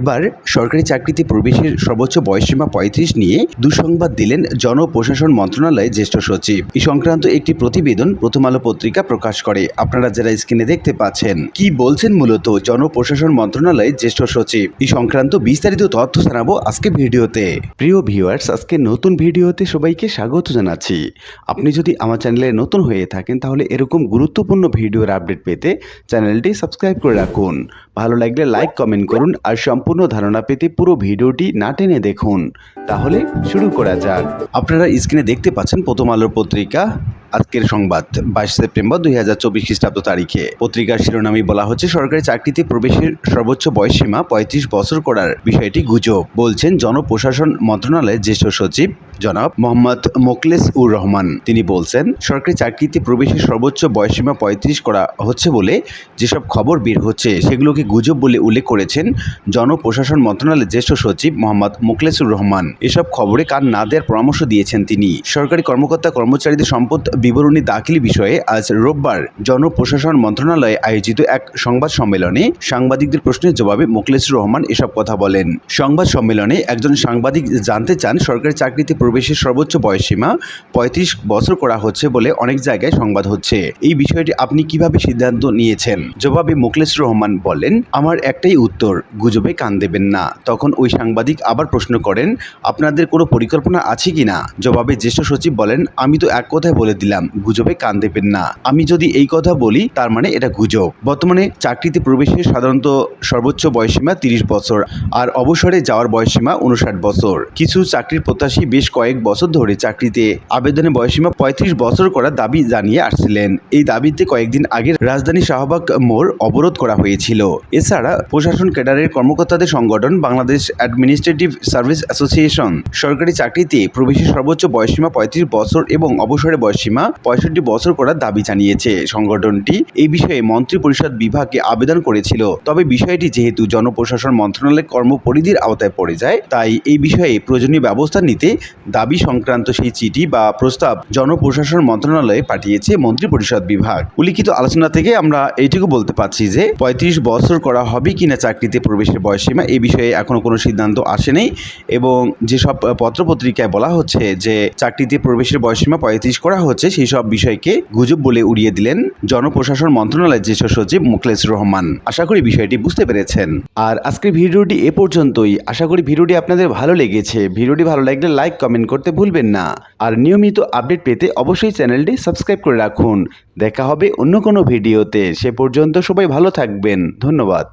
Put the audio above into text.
এবার সরকারি চাকরিতে প্রবেশের সর্বোচ্চ বয়সসীমা পঁয়ত্রিশ নিয়ে দুঃসংবাদ দিলেন জনপ্রশাসন মন্ত্রণালয়ের জ্যেষ্ঠ সচিব। এই সংক্রান্ত একটি প্রতিবেদন প্রথম আলো পত্রিকা প্রকাশ করে। আপনারা যারা স্ক্রিনে দেখতে পাচ্ছেন, কি বলছেন মূলত জনপ্রশাসন মন্ত্রণালয়ের জ্যেষ্ঠ সচিব? এই সংক্রান্ত বিস্তারিত তথ্য জানাব আজকে ভিডিওতে। প্রিয় ভিউয়ার্স, আজকে নতুন ভিডিওতে সবাইকে স্বাগত জানাচ্ছি। আপনি যদি আমার চ্যানেলে নতুন হয়ে থাকেন, তাহলে এরকম গুরুত্বপূর্ণ ভিডিওর আপডেট পেতে চ্যানেলটি সাবস্ক্রাইব করে রাখুন। ভালো লাগলে লাইক কমেন্ট করুন আর সম্পূর্ণ ধারণা পেতে পুরো ভিডিওটি না টেনে দেখুন। তাহলে শুরু করা যাক। আপনারা স্ক্রিনে দেখতে পাচ্ছেন প্রথম আলোর পত্রিকা। আজকের সংবাদ। বাইশ সেপ্টেম্বর দুই হাজার চব্বিশ খ্রিস্টাব্দ তারিখে। পত্রিকার শিরোনামে বলা হচ্ছে, সরকারি চাকরিতে প্রবেশের সর্বোচ্চ বয়সসীমা পঁয়ত্রিশ বছর করার বিষয়টি গুজব, বলছেন জনপ্রশাসন মন্ত্রণালয়ের জ্যেষ্ঠ সচিব জনাব মোহাম্মদ মোকলেস উর রহমান। তিনি বলছেন, সরকারি চাকরিতে প্রবেশের সর্বোচ্চ বয়সসীমা পঁয়ত্রিশ করা হচ্ছে বলে যেসব খবর বের হচ্ছে, সেগুলোকে গুজব বলে উল্লেখ করেছেন জনপ্রশাসন মন্ত্রণালয়ের জ্যেষ্ঠ সচিব মোহাম্মদ মোকলেসুর রহমান। এসব খবরে কান না দেওয়ার পরামর্শ দিয়েছেন তিনি। সরকারি কর্মকর্তা কর্মচারীদের সম্পদ বিবরণী দাখিল বিষয়ে আজ রোববার জনপ্রশাসন মন্ত্রণালয়ে আয়োজিত এক সংবাদ সম্মেলনে সাংবাদিকদের প্রশ্নের জবাবে মোকলেসুর রহমান এসব কথা বলেন। সংবাদ সম্মেলনে একজন সাংবাদিক জানতে চান সরকারি চাকরিতে প্রবেশের সর্বোচ্চ বয়সসীমা পঁয়ত্রিশ বছর করা হচ্ছে বলে অনেক জায়গায় সংবাদ হচ্ছে। এই বিষয়টি আপনি কীভাবে সিদ্ধান্ত নিয়েছেন? জবাবে মোকলেসুর রহমান বলেন, আমার একটাই উত্তর, গুজবে কান দেবেন না। তখন ওই সাংবাদিক আবার প্রশ্ন করেন, আপনাদের কোনো পরিকল্পনা আছে কি না জবাবে জ্যেষ্ঠ সচিব বলেন, আমি তো এক কথায় বলে দিলাম গুজবে কান দেবেন না। আমি যদি এই কথা বলি, তার মানে এটা গুজব। বর্তমানে চাকরিতে প্রবেশের সাধারণত সর্বোচ্চ বয়সীমা তিরিশ বছর, আর অবসরে যাওয়ার বয়সীমা উনষাট বছর। কিছু চাকরির প্রত্যাশী বেশ কয়েক বছর ধরে চাকরিতে আবেদনের বয়সীমা পঁয়ত্রিশ বছর করার দাবি জানিয়ে আসছিলেন। এই দাবিতে কয়েকদিন আগে রাজধানী শাহবাগ মোড় অবরোধ করা হয়েছিল। এছাড়া প্রশাসন ক্যাডারের কর্মকর্তাদের সংগঠন বাংলাদেশ অ্যাডমিনিস্ট্রেটিভ সার্ভিস অ্যাসোসিয়েশন সরকারি চাকরিতে প্রবেশের সর্বোচ্চ বয়সীমা পঁয়ত্রিশ বছর এবং অবসরের বয়সীমা পঁয়ষট্টি বছর করার দাবি জানিয়েছে সংগঠনটি। এই বিষয়ে মন্ত্রী পরিষদ বিভাগকে আবেদন করেছিল। তবে বিষয়টি যেহেতু জনপ্রশাসন মন্ত্রণালয়ের কর্মপরিধির আওতায় পড়ে যায়, তাই এই বিষয়ে প্রয়োজনীয় ব্যবস্থা নিতে দাবি সংক্রান্ত সেই চিঠি বা প্রস্তাব জনপ্রশাসন মন্ত্রণালয়ে পাঠিয়েছে মন্ত্রী পরিষদ বিভাগ। উল্লিখিত আলোচনা থেকে আমরা এইটুকু বলতে পারছি যে, পঁয়ত্রিশ বছর করা হবে কিনা চাকরিতে প্রবেশের বয়সীমা এই বিষয়ে এখনও কোনো সিদ্ধান্ত আসেনি এবং যেসব পত্রপত্রিকায় বলা হচ্ছে যে, চাকরিতে প্রবেশের বয়সীমা পঁয়ত্রিশ করা হচ্ছে সেই সব বিষয়কে গুজব বলে উড়িয়ে দিলেন জনপ্রশাসন মন্ত্রণালয়ের জ্যেষ্ঠ সচিব মুখলেস রহমান। আশা করি বিষয়টি বুঝতে পেরেছেন। আর আজকের ভিডিওটি এ পর্যন্তই। আশা করি ভিডিওটি আপনাদের ভালো লেগেছে। ভিডিওটি ভালো লাগলে লাইক, কমেন্ট করতে ভুলবেন না। আর নিয়মিত আপডেট পেতে অবশ্যই চ্যানেলটি সাবস্ক্রাইব করে রাখুন। দেখা হবে অন্য কোনো ভিডিওতে। সে পর্যন্ত সবাই ভালো থাকবেন। ধন্যবাদ।